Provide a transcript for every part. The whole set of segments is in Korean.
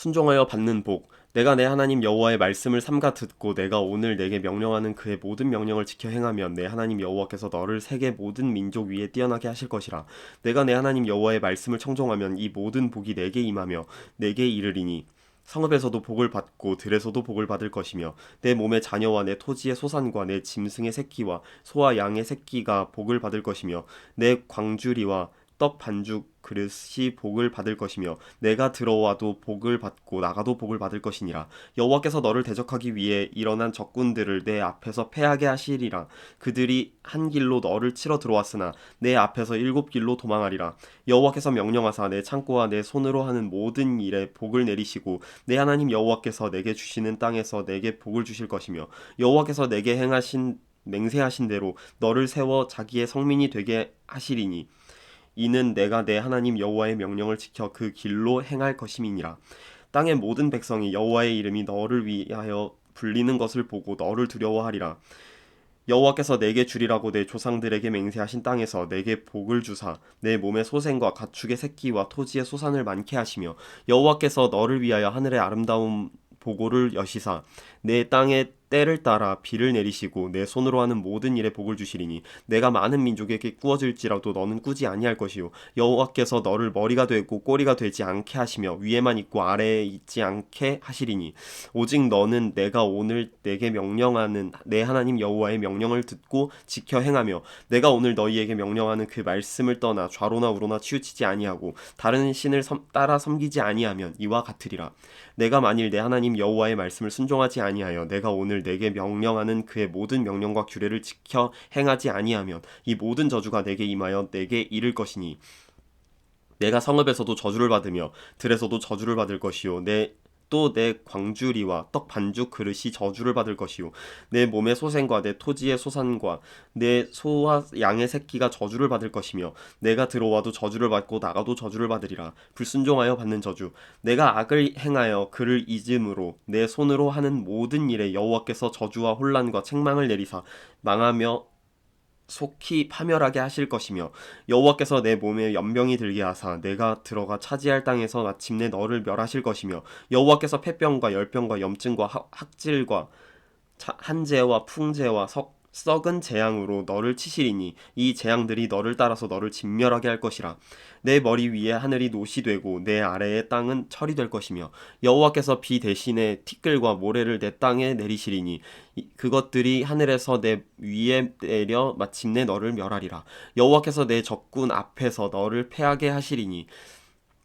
순종하여 받는 복 내가 내 하나님 여호와의 말씀을 삼가 듣고 내가 오늘 내게 명령하는 그의 모든 명령을 지켜 행하면 내 하나님 여호와께서 너를 세계 모든 민족 위에 뛰어나게 하실 것이라. 내가 내 하나님 여호와의 말씀을 청종하면 이 모든 복이 내게 임하며 내게 이르리니. 성읍에서도 복을 받고 들에서도 복을 받을 것이며 내 몸의 자녀와 내 토지의 소산과 내 짐승의 새끼와 소와 양의 새끼가 복을 받을 것이며 내 광주리와 떡 반죽 그릇이 복을 받을 것이며 내가 들어와도 복을 받고 나가도 복을 받을 것이니라. 여호와께서 너를 대적하기 위해 일어난 적군들을 내 앞에서 패하게 하시리라. 그들이 한 길로 너를 치러 들어왔으나 내 앞에서 일곱 길로 도망하리라. 여호와께서 명령하사 내 창고와 내 손으로 하는 모든 일에 복을 내리시고 내 하나님 여호와께서 내게 주시는 땅에서 내게 복을 주실 것이며 여호와께서 내게 행하신 맹세하신 대로 너를 세워 자기의 성민이 되게 하시리니 이는 내가 내 하나님 여호와의 명령을 지켜 그 길로 행할 것임이니라. 땅의 모든 백성이 여호와의 이름이 너를 위하여 불리는 것을 보고 너를 두려워하리라. 여호와께서 내게 주리라고 내 조상들에게 맹세하신 땅에서 내게 복을 주사 내 몸의 소생과 가축의 새끼와 토지의 소산을 많게 하시며 여호와께서 너를 위하여 하늘의 아름다운 보고를 여시사 내 땅에 때를 따라 비를 내리시고 내 손으로 하는 모든 일에 복을 주시리니 내가 많은 민족에게 꾸어질지라도 너는 꾸지 아니할 것이요. 여호와께서 너를 머리가 되고 꼬리가 되지 않게 하시며 위에만 있고 아래에 있지 않게 하시리니 오직 너는 내가 오늘 내게 명령하는 내 하나님 여호와의 명령을 듣고 지켜 행하며 내가 오늘 너희에게 명령하는 그 말씀을 떠나 좌로나 우로나 치우치지 아니하고 다른 신을 섬, 따라 섬기지 아니하면 이와 같으리라. 내가 만일 내 하나님 여호와의 말씀을 순종하지 아니하여 내가 오늘 내게 명령하는 그의 모든 명령과 규례를 지켜 행하지 아니하면 이 모든 저주가 내게 임하여 내게 이를 것이니 내가 성읍에서도 저주를 받으며 들에서도 저주를 받을 것이요. 내 또 내 광주리와 떡 반죽 그릇이 저주를 받을 것이요. 내 몸의 소생과 내 토지의 소산과 내 소와 양의 새끼가 저주를 받을 것이며 내가 들어와도 저주를 받고 나가도 저주를 받으리라. 불순종하여 받는 저주. 내가 악을 행하여 그를 잊음으로 내 손으로 하는 모든 일에 여호와께서 저주와 혼란과 책망을 내리사 망하며 속히 파멸하게 하실 것이며 여호와께서 내 몸에 연병이 들게 하사 내가 들어가 차지할 땅에서 마침내 너를 멸하실 것이며 여호와께서 폐병과 열병과 염증과 하- 학질과 자- 한재와 풍재와 석 썩은 재앙으로 너를 치시리니 이 재앙들이 너를 따라서 너를 진멸하게 할 것이라. 내 머리 위에 하늘이 노시 되고 내 아래의 땅은 철이 될 것이며 여호와께서 비 대신에 티끌과 모래를 내 땅에 내리시리니 이- 그것들이 하늘에서 내 위에 내려 마침내 너를 멸하리라. 여호와께서 내 적군 앞에서 너를 패하게 하시리니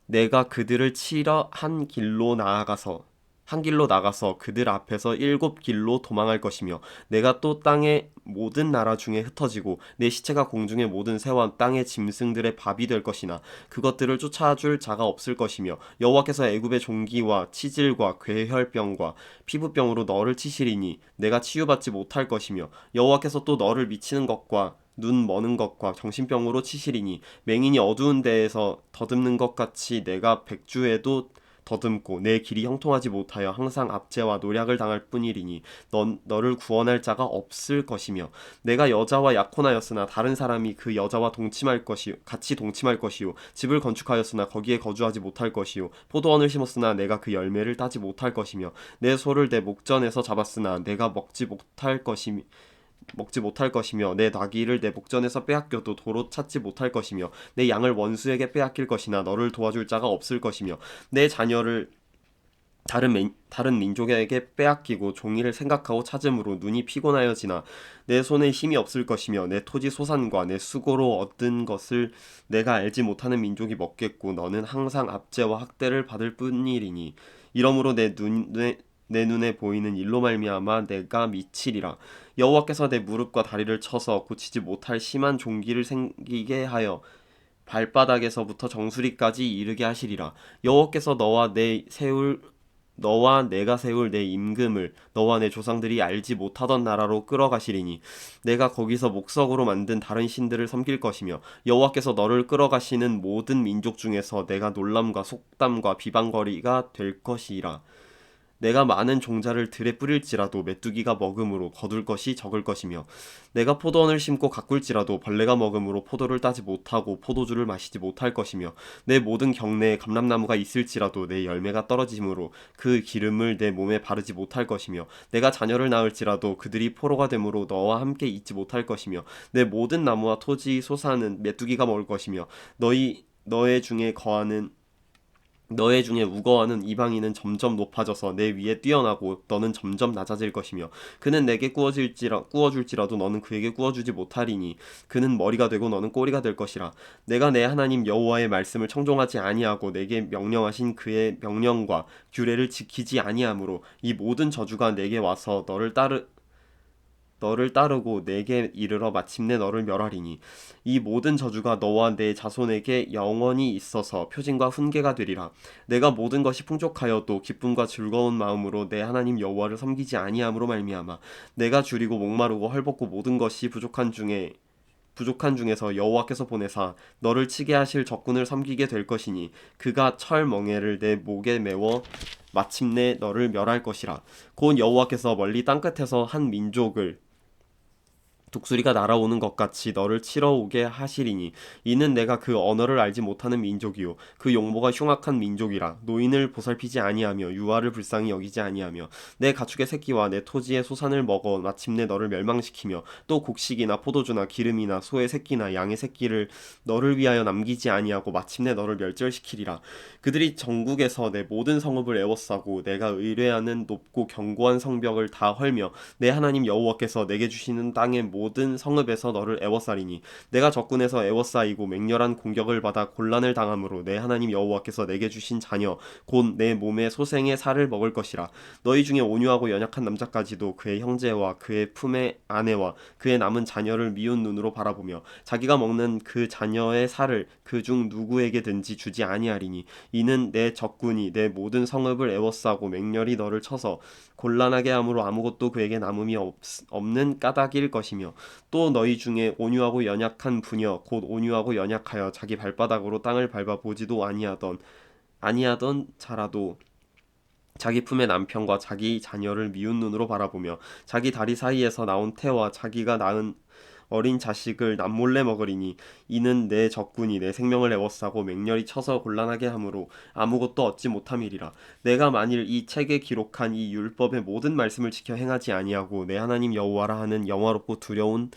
내가 그들을 치러 한 길로 나아가서 한 길로 나가서 그들 앞에서 일곱 길로 도망할 것이며 내가 또 땅의 모든 나라 중에 흩어지고 내 시체가 공중의 모든 새와 땅의 짐승들의 밥이 될 것이나 그것들을 쫓아줄 자가 없을 것이며 여호와께서 애굽의 종기와 치질과 괴혈병과 피부병으로 너를 치시리니 내가 치유받지 못할 것이며 여호와께서 또 너를 미치는 것과 눈 머는 것과 정신병으로 치시리니 맹인이 어두운 데에서 더듬는 것 같이 내가 백주에도 더듬고 내 길이 형통하지 못하여 항상 압제와 노략을 당할 뿐이리니 넌 너를 구원할 자가 없을 것이며 내가 여자와 약혼하였으나 다른 사람이 그 여자와 동침할 것이요 같이 동침할 것이요. 집을 건축하였으나 거기에 거주하지 못할 것이요. 포도원을 심었으나 내가 그 열매를 따지 못할 것이며 내 소를 내 목전에서 잡았으나 내가 먹지 못할 것이며 먹지 못할 것이며 내 나귀를 내 목전에서 빼앗겨도 도로 찾지 못할 것이며 내 양을 원수에게 빼앗길 것이나 너를 도와줄 자가 없을 것이며 내 자녀를 다른 민, 다른 민족에게 빼앗기고 종이를 생각하고 찾음으로 눈이 피곤하여지나 내 손에 힘이 없을 것이며 내 토지 소산과 내 수고로 얻은 것을 내가 알지 못하는 민족이 먹겠고 너는 항상 압제와 학대를 받을 뿐이리니 이러므로 내 눈에 내 눈에 보이는 일로 말미암아 내가 미치리라. 여호와께서 내 무릎과 다리를 쳐서 고치지 못할 심한 종기를 생기게 하여 발바닥에서부터 정수리까지 이르게 하시리라. 여호와께서 너와 내 세울 너와 내가 세울 내 임금을 너와 내 조상들이 알지 못하던 나라로 끌어가시리니 내가 거기서 목석으로 만든 다른 신들을 섬길 것이며 여호와께서 너를 끌어가시는 모든 민족 중에서 내가 놀람과 속담과 비방거리가 될 것이라 내가 많은 종자를 들에 뿌릴지라도 메뚜기가 먹음으로 거둘 것이 적을 것이며 내가 포도원을 심고 가꿀지라도 벌레가 먹음으로 포도를 따지 못하고 포도주를 마시지 못할 것이며 내 모든 경내에 감람나무가 있을지라도 내 열매가 떨어짐으로 그 기름을 내 몸에 바르지 못할 것이며 내가 자녀를 낳을지라도 그들이 포로가 되므로 너와 함께 있지 못할 것이며 내 모든 나무와 토지 소사는 메뚜기가 먹을 것이며 너희 너의 중에 거하는 너의 중에 우거하는 이방인은 점점 높아져서 내 위에 뛰어나고 너는 점점 낮아질 것이며 그는 내게 구워질지라 구워줄지라도 너는 그에게 구워주지 못하리니 그는 머리가 되고 너는 꼬리가 될 것이라. 내가 내 하나님 여호와의 말씀을 청종하지 아니하고 내게 명령하신 그의 명령과 규례를 지키지 아니하므로 이 모든 저주가 내게 와서 너를 따르 너를 따르고 내게 이르러 마침내 너를 멸하리니 이 모든 저주가 너와 내 자손에게 영원히 있어서 표징과 훈계가 되리라. 내가 모든 것이 풍족하여도 기쁨과 즐거운 마음으로 내 하나님 여호와를 섬기지 아니함으로 말미암아 내가 줄이고 목마르고 헐벗고 모든 것이 부족한 중에 부족한 중에서 여호와께서 보내사 너를 치게 하실 적군을 섬기게 될 것이니 그가 철 멍에를 내 목에 메워 마침내 너를 멸할 것이라. 곧 여호와께서 멀리 땅끝에서 한 민족을 독수리가 날아오는 것 같이 너를 치러 오게 하시리니 이는 내가 그 언어를 알지 못하는 민족이요. 그 용모가 흉악한 민족이라 노인을 보살피지 아니하며 유아를 불쌍히 여기지 아니하며 내 가축의 새끼와 내 토지의 소산을 먹어 마침내 너를 멸망시키며 또 곡식이나 포도주나 기름이나 소의 새끼나 양의 새끼를 너를 위하여 남기지 아니하고 마침내 너를 멸절시키리라. 그들이 전국에서 내 모든 성읍을 애워싸고 내가 의뢰하는 높고 견고한 성벽을 다 헐며 내 하나님 여호와께서 내게 주시는 땅의 모든 성읍에서 너를 애워싸리니 내가 적군에서 애워싸이고 맹렬한 공격을 받아 곤란을 당함으로 내 하나님 여호와께서 내게 주신 자녀 곧 내 몸의 소생의 살을 먹을 것이라. 너희 중에 온유하고 연약한 남자까지도 그의 형제와 그의 품의 아내와 그의 남은 자녀를 미운 눈으로 바라보며 자기가 먹는 그 자녀의 살을 그 중 누구에게든지 주지 아니하리니 이는 내 적군이 내 모든 성읍을 애워싸고 맹렬히 너를 쳐서 곤란하게 함으로 아무것도 그에게 남음이 없, 없는 까닭일 것이며 또 너희 중에 온유하고 연약한 부녀 곧 온유하고 연약하여 자기 발바닥으로 땅을 밟아 보지도 아니하던 아니하던 자라도 자기 품의 남편과 자기 자녀를 미운 눈으로 바라보며 자기 다리 사이에서 나온 태와 자기가 낳은 어린 자식을 남몰래 먹으리니 이는 내 적군이 내 생명을 애워싸고 맹렬히 쳐서 곤란하게 함으로 아무것도 얻지 못함이리라. 내가 만일 이 책에 기록한 이 율법의 모든 말씀을 지켜 행하지 아니하고 내 하나님 여호와라 하는 영화롭고 두려운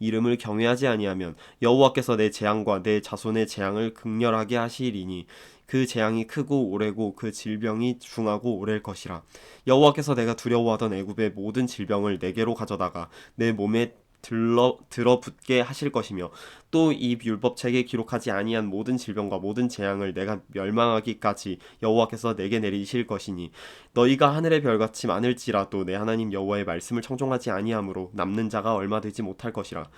이름을 경외하지 아니하면 여호와께서 내 재앙과 내 자손의 재앙을 극렬하게 하시리니 그 재앙이 크고 오래고 그 질병이 중하고 오래일 것이라. 여호와께서 내가 두려워하던 애굽의 모든 질병을 내게로 가져다가 내 몸에 들러 들어붙게 하실 것이며 또 이 율법책에 기록하지 아니한 모든 질병과 모든 재앙을 내가 멸망하기까지 여호와께서 내게 내리실 것이니 너희가 하늘의 별같이 많을지라도 내 하나님 여호와의 말씀을 청종하지 아니하므로 남는 자가 얼마 되지 못할 것이라.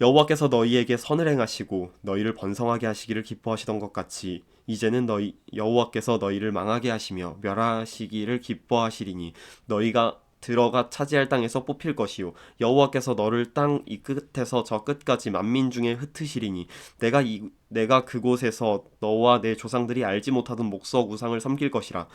여호와께서 너희에게 선을 행하시고 너희를 번성하게 하시기를 기뻐하시던 것 같이 이제는 너희 여호와께서 너희를 망하게 하시며 멸하시기를 기뻐하시리니 너희가 들어가 차지할 땅에서 뽑힐 것이요. 여호와께서 너를 땅 이 끝에서 저 끝까지 만민 중에 흩으시리니 내가 이 내가 그곳에서 너와 내 조상들이 알지 못하던 목석 우상을 섬길 것이라.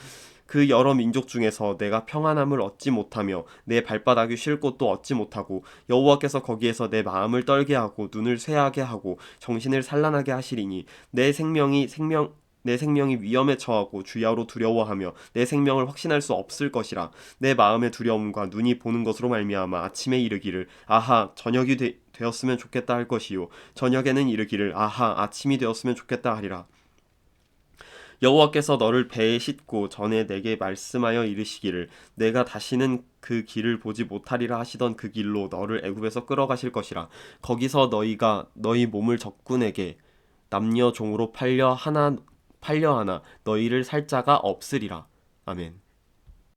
그 여러 민족 중에서 내가 평안함을 얻지 못하며 내 발바닥이 쉴 곳도 얻지 못하고 여호와께서 거기에서 내 마음을 떨게 하고 눈을 쇠하게 하고 정신을 산란하게 하시리니 내 생명이 생명 내 생명이 위험에 처하고 주야로 두려워하며 내 생명을 확신할 수 없을 것이라. 내 마음의 두려움과 눈이 보는 것으로 말미암아 아침에 이르기를 아하 저녁이 되, 되었으면 좋겠다 할 것이요. 저녁에는 이르기를 아하 아침이 되었으면 좋겠다 하리라. 여호와께서 너를 배에 싣고 전에 내게 말씀하여 이르시기를 내가 다시는 그 길을 보지 못하리라 하시던 그 길로 너를 애굽에서 끌어가실 것이라. 거기서 너희가 너희 몸을 적군에게 남녀 종으로 팔려 하나 팔려 하나 너희를 살 자가 없으리라 아멘.